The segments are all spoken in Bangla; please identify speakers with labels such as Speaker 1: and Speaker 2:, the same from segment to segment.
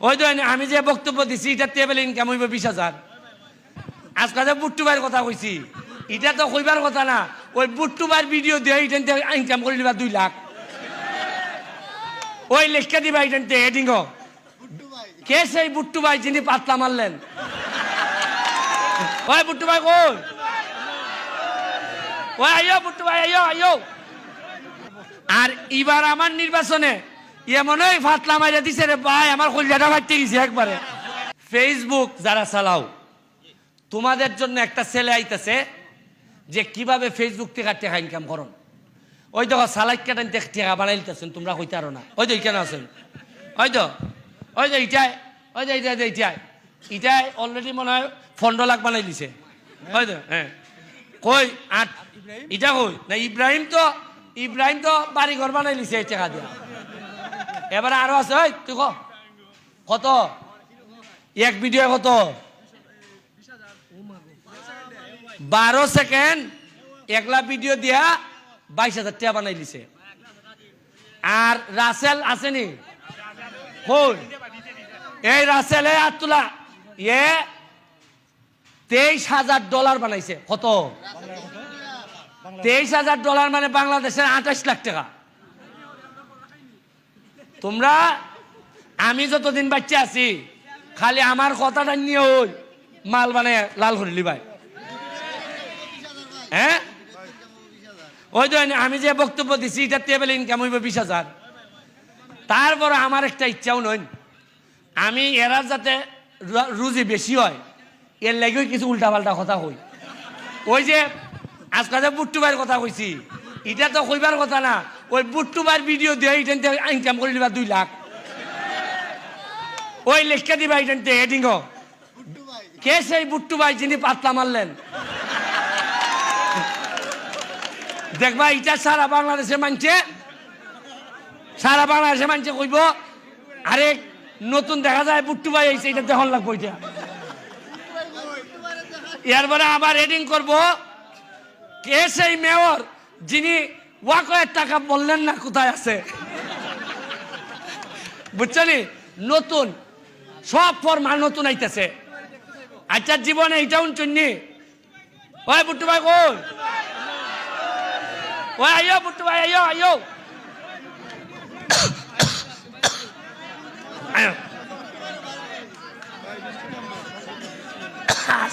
Speaker 1: ওই তো আমি যে বক্তব্য দিছি এটা টেবিল ইনকাম হইব বিশ হাজার। আজকে যে বুট্টু ভাইয়ের কথা কইছি, এটা তো কইবার কথা না। ওই বুট্টু ভাইয়ের ভিডিও দিয়ে এটা ইনকাম করে দিবা দুই লাখ। ওই লেখা দিবা এটা হেডিং কে সেই বুট্টু ভাই যিনি পাতলা মারলেন? ওই বুট্টু ভাই কই? ওই আইও বুট্টু ভাই আইও আইও আর এবার আমার নির্বাচনে এমন ওই ফাতলা মাইরা দিছে রে ভাই আমার কলজাটা ফাটতে গেছে একবারে। ফেসবুক যারা চালাও তোমাদের জন্য একটা ছেলে আইতেছে যে কীভাবে ফেসবুক থেকে টাকা ইনকাম করুন। ওই দেখো সালাইক কাটান টাকা বানাইতেছেন তোমরা কইতে আরও না। ওই তো এখানে আছেন। ওই তো ওই যে ইটাই ওই যে ইটাই ইটাই ইটাই অলরেডি মনে হয় পনেরো লাখ বানাই দিছে। ওই তো হ্যাঁ। কই আট ইটা কই? না ইব্রাহিম তো ইব্রাহিম তো বাড়ি ঘর বানাই লিছে এই টাকা দিয়া। এবারে আরও আছে ওই তুই কত? এক ভিডিও কত? বারো সেকেন্ড একলা ভিডিও দিয়া বাইশ হাজার টাকা বানাই দিছে। আর রাসেল আসেনি কোন এই রাসেল এ আতুলা এ তেইশ হাজার ডলার বানাইছে। কত? তেইশ হাজার ডলার মানে বাংলাদেশের আঠাশ লাখ টাকা। তোমরা, আমি যতদিন বাচ্চা আছি, খালি আমার কথাটা নিয়ে ওই মাল মানে লাল করিলি ভাই হ্যাঁ? ওই তো আমি যে বক্তব্য দিছি এটা টেবিল ইনকাম হইব বিশ হাজার। তারপরে আমার একটা ইচ্ছাও নয়। আমি এরা যাতে রুজি বেশি হয়, এর লাগেও কিছু উল্টাপাল্টা কথা কই। ওই যে আজকে যে বুট্টু ভাইয়ের কথা কইছি, এটা তো কইবার কথা না। ওই বুট্টু ভাইয়ের ভিডিও দিয়ে ইনকাম করে দিবা দুই লাখ। ওই লেখা দিবা এটা হেডিং কে সেই বুট্টু ভাই যিনি পাতলা মারলেন? দেখবা, এটা সারা বাংলাদেশে মানছে। সারা বাংলাদেশে মানছে কইব, আরে নতুন দেখা যায় বুট্টু ভাই আইছে, এটা দেখন লাগবো এটা। এরপরে আবার হেডিং করব। কে সেই মেয়র যিনি ওয়াকয়ের টাকা বললেন না কোথায় আছে? বুঝছনি নতুন, সব ফর্মা নতুন আইতেছে। আচ্ছা জীবনে এইটাও চুন্নি ওই বুট্টু ভাই কই? ওই আইও বুট্টু ভাই আইও আইও।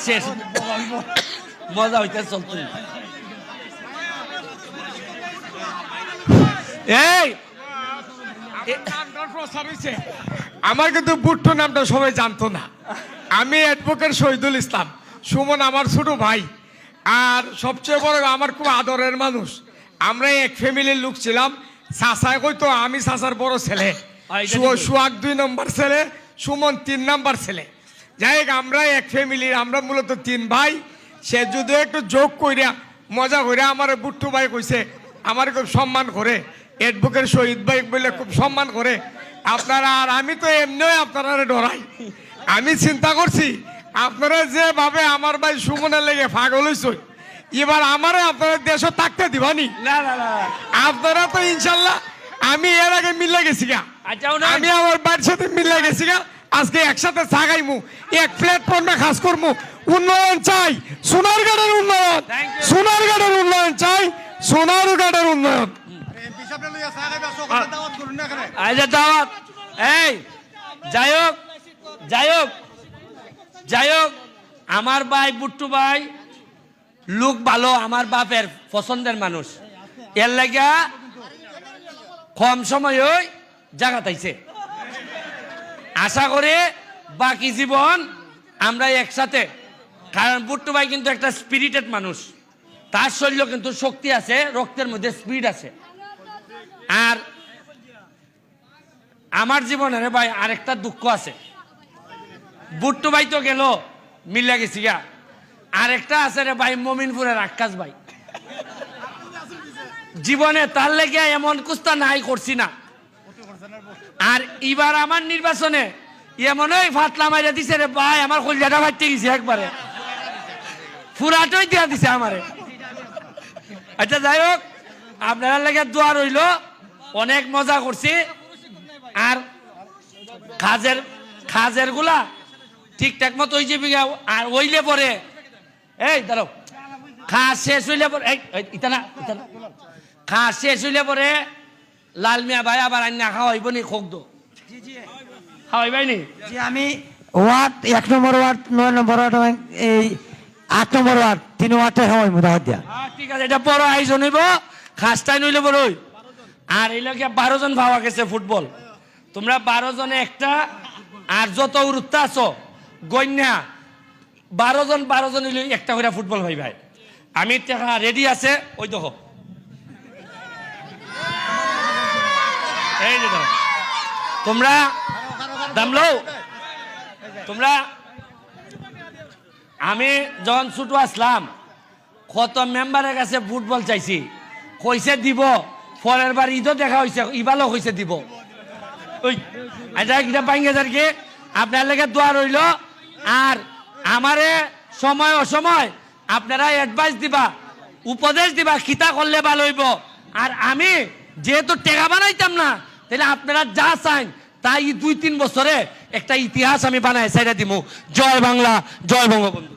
Speaker 1: শেষ। মজা হইতে চলতো। এই।
Speaker 2: আমার কিন্তু বুট্টু নামটা সবাই জানতো না। আমি অ্যাডভোকেট শহীদুল ইসলাম। সুমন আমার ছোট ভাই। আর সবচেয়ে বড় আমার খুব আদরের মানুষ। আমরা এক ফ্যামিলির লোক ছিলাম। চাষায় কইতো আমি চাষার বড় ছেলে। সুয়াগ দুই নম্বর ছেলে সুমন তিন নম্বর ছেলে। যাই হোক আমরা এক ফ্যামিলির আমরা মূলত তিন ভাই। সে যদি একটু যোগ কইরা মজা করে আমার বুট্টু ভাই কইছে আমার খুব সম্মান করে। অ্যাডভোকেট শহীদ ভাই বলে খুব সম্মান করে। আপনারা আর আমি তো এমনিও আপনারা ডরাই। আমি চিন্তা করছি আপনারা যেভাবে আমার ভাই সুমনের লেগে পাগল হইছ এবার আমারে আপনারা দেশে থাকতে দিবানি?
Speaker 1: না না না
Speaker 2: আপনারা তো ইনশাল্লাহ আমি এর আগে মিলে গেছি গা। আমি আমার বাড়ির সাথে মিলে গেছি গা। আজকে একসাথে চাগাইমু এক প্ল্যাটফর্মে কাজ করমু। উন্নয়ন চাই সোনারগাঁড়ের উন্নয়ন. সোনারগাঁড়ের উন্নয়ন চাই সোনারগাঁড়ের উন্নয়ন।
Speaker 1: আচ্ছা দাওয়াত এই যাই হোক যাই হোক যাই হোক আমার ভাই বুট্টু ভাই লোক ভালো আমার বাপের পছন্দের মানুষ। এর লাগা কম সময় জায়গা তাইছে আশা করে বাকি জীবন আমরা একসাথে। কারণ বুট্টু ভাই কিন্তু একটা স্পিরিটেড মানুষ। তার শরীর কিন্তু শক্তি আছে রক্তের মধ্যে স্পিড আছে। আর আমার জীবনে রে ভাই আরেকটা দুঃখ আছে। বুট্টু ভাই তো গেল, মিল্লা গেছি গা। আরেকটা আছে রে ভাই, মমিনপুরের আকাশ ভাই। জীবনে তার লেগে এমন কুস্তা নাই করছি না। আর এবার আমার নির্বাচনে এমন ওই ফাতলা মাইরা দিছে রে ভাই, আমার কলজাটা ফাটতে গেছে একবারে। ফুরাটই দিয়া দিছে আমারে। আচ্ছা যাই হোক, আপনার লেগে দোয়া রইল। অনেক মজা করছি। আর কাজের খাজেরগুলা ঠিকঠাক মতো ওই যে বিঘা আর ওইলে পরে এই দাঁড়াও খাস শেষ হইলে পরে এই এই, ইতা না ইতা না। খাস শেষ হইলে পরে লাল মিয়া ভাই আবার আন্না খাওয়াইব নি খোক দো খাওয়াইবাই নি
Speaker 3: যে আমি ওয়ার্ড এক নম্বর ওয়ার্ড নয় নম্বর ওয়ার্ড এই আট নম্বর ওয়ার্ড তিন ওয়ার্ডটা সময় মোটামুটি
Speaker 1: ঠিক আছে এটা বড় আয়োজন হইব। খাসটাই নইলে বড়। আর এই লোকে বারো জন ভাবা গেছে ফুটবল। তোমরা বারো জনে একটা, আর যত উরুত্তা আছো গন্যা বারো জন বারো জন একটা করে ফুটবল ভাই ভাই। আমি টাকা রেডি আছে, ওই দেখো। এই দেখো। তোমরা দামলো তোমরা, আমি যখন ছুটু আসলাম, কত মেম্বারের কাছে ফুটবল চাইছি, কইছে দিব। পরের বার ঈদও দেখা হয়েছে ইবালও কইছে দিব। ওই আচ্ছা এটা পাইঙ্গে কি? আপনার লেগে দোয়া রইল। আর আমারে সময় অসময় আপনারা অ্যাডভাইস দিবা, উপদেশ দিবা, খিতা করলে ভালো হইব। আর আমি যেহেতু টেকা বানাইতাম না, তাহলে আপনারা যা চান তাই দুই তিন বছরে একটা ইতিহাস আমি বানাই সাইডা দিব জয় বাংলা, জয় বঙ্গবন্ধু।